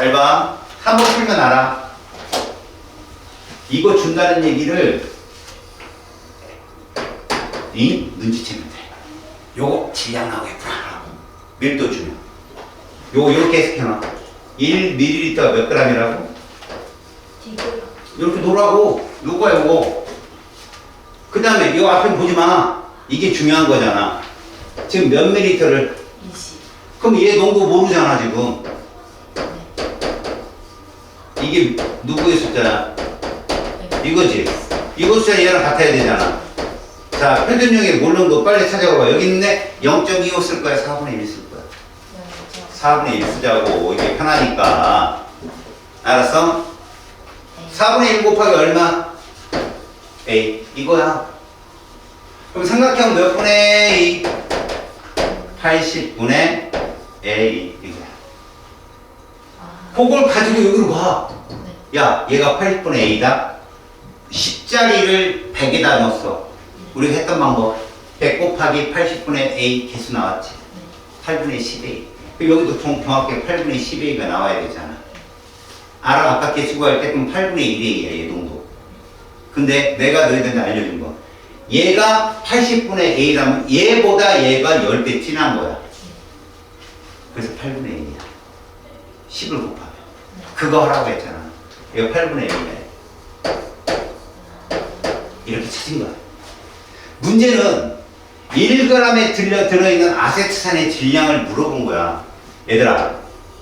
잘 봐. 한 번 풀면 알아. 이거 준다는 얘기를 이 눈치채면 돼. 요거 질량 나오겠구나. 밀도 주면. 요거 요렇게 해석해놔. 1ml가 몇 g이라고? 이렇게 놓으라고. 요거야 요거. 그 다음에 요 앞에 보지 마. 이게 중요한 거잖아. 지금 몇 ml를 20 그럼 얘 농도 모르잖아 지금. 이게 누구의 숫자야? 이거지. 이거 숫자 얘랑 같아야 되잖아. 자, 표준형의 몰롱도 빨리 찾아봐봐. 여기 있네. 0.25 쓸 거야? 4분의 1 쓸 거야? 4분의 1 쓰자고. 이게 편하니까. 알았어? 4분의 1 곱하기 얼마? A. 이거야. 그럼 삼각형 몇 분의 2? 80분의 A. 이거야. 그걸 가지고 여기로 가. 야, 얘가 80분의 A다. 10자리를 100에다 넣었어. 우리가 했던 방법. 100 곱하기 80분의 A 개수 나왔지. 8분의 10A. 그럼 여기도 정, 정확하게 8분의 10A가 나와야 되잖아. 알아, 아까 개수 구할 때 그럼 8분의 1A야, 얘 정도. 근데 내가 너희들한테 알려준 거. 얘가 80분의 A라면 얘보다 얘가 10배 진한 거야. 그래서 8분의 1이야. 10을 곱하면. 그거 하라고 했잖아. 이거 8분의 1이야. 이렇게 찾은 거야. 문제는 1g에 들려, 들어있는 아세트산의 질량을 물어본 거야. 얘들아,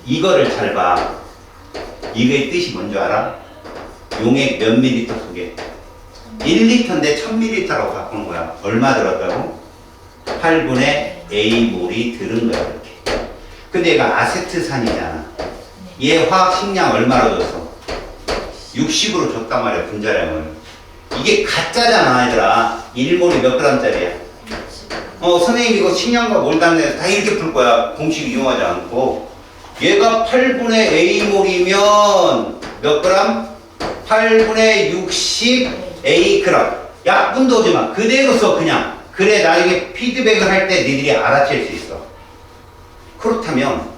이거를 잘 봐. 이거의 뜻이 뭔지 알아? 용액 몇 밀리터 속에? 1리터인데 1000ml라고 바꾼 거야. 얼마 들었다고? 8분의 A몰이 들은 거야, 이렇게. 근데 얘가 아세트산이잖아. 얘 화학 식량 얼마로 줬어? 60으로 줬단 말이야, 분자량을. 이게 가짜잖아, 얘들아. 1몰이 몇 g짜리야? 어, 선생님 이거 식량과 몰당내서 다 이렇게 풀 거야. 공식 이용하지 않고. 얘가 8분의 A몰이면 몇 g? 8분의 60 A g. 약분도 오지 마. 그대로 써, 그냥. 그래, 나중에 피드백을 할 때 니들이 알아챌 수 있어. 그렇다면,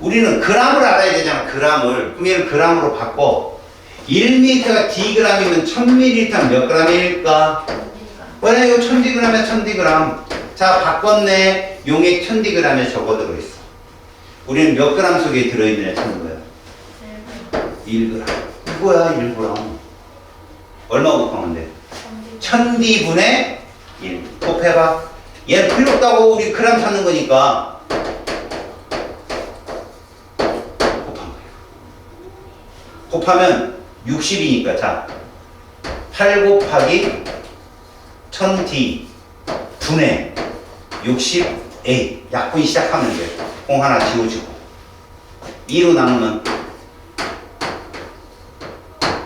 우리는 g을 알아야 되잖아, g을. 그럼 얘를 g으로 바꿔. 1m가 dg이면 1000ml 몇 g일까? 원래 이거 1000dg에 1000dg. 자, 바꿨네. 용액 1000dg에 적어 들어 있어. 우리는 몇 g 속에 들어있느냐 찾는 거야. 1g. 이거야, 1g. 얼마 곱하면 돼? 1000d분의 1. 곱해봐. 얘는 필요 없다고 우리 그람 찾는 거니까. 곱한 거야. 곱하면 60이니까, 자. 8 곱하기 1000d 분의 60a. 약분 시작하면 돼. 공 하나 지워주고. 2로 나누면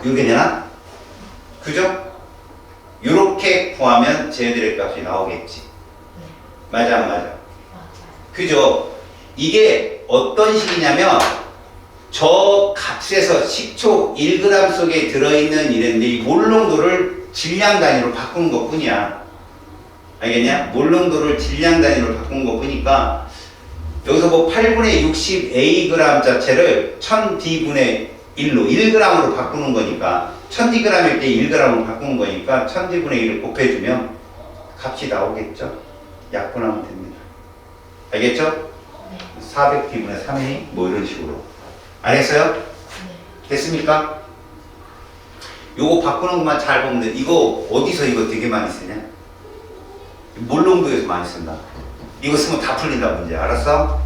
이게 되나? 그죠? 이렇게 구하면 쟤들의 값이 나오겠지. 맞아, 안 맞아? 그죠? 이게 어떤 식이냐면 저 값에서 식초 1g 속에 들어있는 이랬는데 이 몰롱도를 질량 단위로 바꾼 것 뿐이야. 알겠냐? 몰롱도를 질량 단위로 바꾼 것 뿐이니까 여기서 뭐 8분의 60 Ag 자체를 1000D분의 1로 1g으로 바꾸는 거니까 1000Dg일 때 1g으로 바꾸는 거니까 1000D분의 1을 곱해주면 값이 나오겠죠? 약분하면 됩니다. 알겠죠? 400D분의 3이 뭐 이런 식으로 알겠어요? 됐습니까? 요거 바꾸는 것만 잘 보면 돼. 이거 어디서 이거 되게 많이 쓰냐? 몰롱도에서 많이 쓴다. 이거 쓰면 다 풀린다 문제 알았어?